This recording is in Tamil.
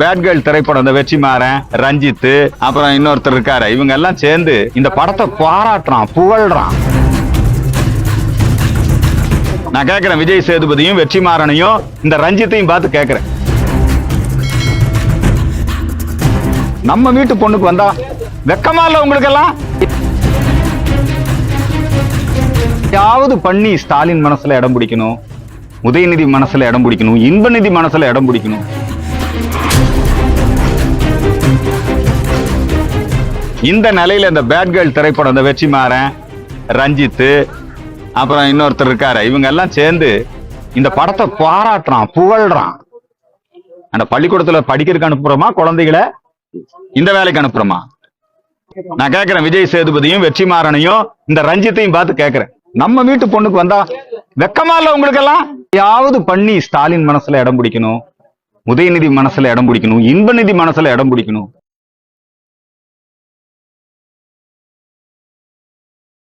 பேட் கேர்ள் திரைப்படம் இந்த வெற்றிமாறன் ரஞ்சித் அப்புறம் இன்னொருத்தர் இருக்காரு. இவங்க எல்லாம் சேர்ந்து இந்த படத்தை பாராட்டுறான் புகழ்றான். நான் கேக்குறேன் விஜய் சேதுபதியும் வெற்றிமாறனையும் இந்த ரஞ்சித்தையும் பார்த்து கேக்குறேன் நம்ம வீட்டு பொண்ணுக்கு வந்தா வெக்கமா இல்ல உங்களுக்கு எல்லாம் யாவது பண்ணி ஸ்டாலின் மனசுல இடம் பிடிக்கணும் உதயநிதி மனசுல இடம் பிடிக்கணும் இன்பநிதி மனசுல இடம் பிடிக்கணும். இந்த நிலையில இந்த பேட் கேர்ள் திரைப்படம் இந்த வெற்றிமாறன் ரஞ்சித் அப்புறம் இன்னொருத்தர் இருக்காரு. இவங்க எல்லாம் சேர்ந்து இந்த படத்தை பாராட்டுறான் புகழ்றான். அந்த பள்ளிக்கூடத்துல படிக்கிறதுக்கு அனுப்புறோமா குழந்தைகளை இந்த வேலைக்கு அனுப்புறோமா? நான் கேக்குறேன் விஜய் சேதுபதியும் வெற்றிமாறனையும் இந்த ரஞ்சித்தையும் பார்த்து கேக்குறேன். நம்ம வீட்டு பொண்ணுக்கு வந்தா வெக்கமா இல்ல உங்களுக்கு எல்லாம் யாவது பண்ணி ஸ்டாலின் மனசுல இடம் பிடிக்கணும் உதயநிதி மனசுல இடம் பிடிக்கணும் இன்பநிதி மனசுல இடம் பிடிக்கணும்.